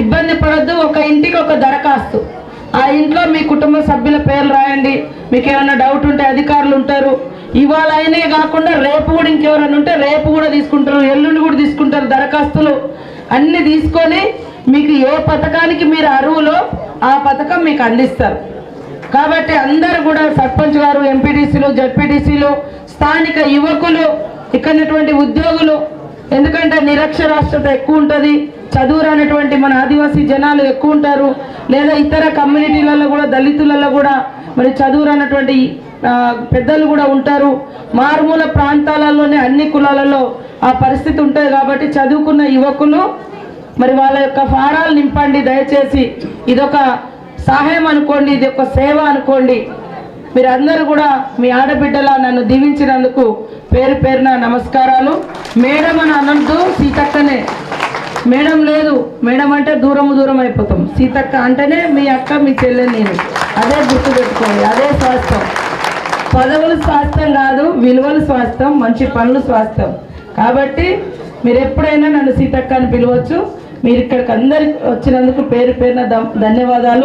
ఇబ్బంది పడద్దు ఒక ఇంటికి ఒక దరఖాస్తు. ఆ ఇంట్లో మీ కుటుంబ సభ్యుల పేర్లు రాయండి. మీకు ఏమైనా డౌట్ ఉంటే అధికారులు ఉంటారు. ఇవాళ అయినే కాకుండా రేపు కూడా ఇంకెవరైనా ఉంటే రేపు కూడా తీసుకుంటారు ఎల్లుండి కూడా తీసుకుంటారు దరఖాస్తులు. అన్ని తీసుకొని మీకు ఏ పథకానికి మీరు అరువులో ఆ పథకం మీకు అందిస్తారు. కాబట్టి అందరు కూడా సర్పంచ్ గారు ఎంపీటీసీలు జడ్పీటీసీలు స్థానిక యువకులు ఇక్కడటువంటి ఉద్యోగులు ఎందుకంటే నిరక్షరాస్యత ఎక్కువ ఉంటుంది. చదువు రానటువంటి మన ఆదివాసీ జనాలు ఎక్కువ ఉంటారు. లేదా ఇతర కమ్యూనిటీలలో కూడా దళితులలో కూడా మరి చదువు రానటువంటి పెద్దలు కూడా ఉంటారు. మారుమూల ప్రాంతాలలోనే అన్ని కులాలలో ఆ పరిస్థితి ఉంటుంది కాబట్టి చదువుకున్న యువకులు మరి వాళ్ళ యొక్క ఫారాలు నింపండి. దయచేసి ఇదొక సహాయం అనుకోండి ఇది ఒక సేవ అనుకోండి. మీరందరూ కూడా మీ ఆడబిడ్డలా నన్ను దీవించినందుకు పేరు పేరున నమస్కారాలు. మేడం అని అనద్దు సీతక్కనే. మేడం లేదు మేడం అంటే దూరం దూరం అయిపోతాం. సీతక్క అంటేనే మీ అక్క మీ చెల్లె నేను. అదే గుర్తు పెట్టుకోండి అదే స్వాస్థ్యం. పదవులు స్వాస్థ్యం కాదు విలువలు స్వాస్థ్యం మంచి పనులు స్వాస్థ్యం. కాబట్టి మీరు ఎప్పుడైనా నన్ను సీతక్క అని పిలవచ్చు. మీరు ఇక్కడికి అందరికి వచ్చినందుకు పేరు పేరున ధన్యవాదాలు.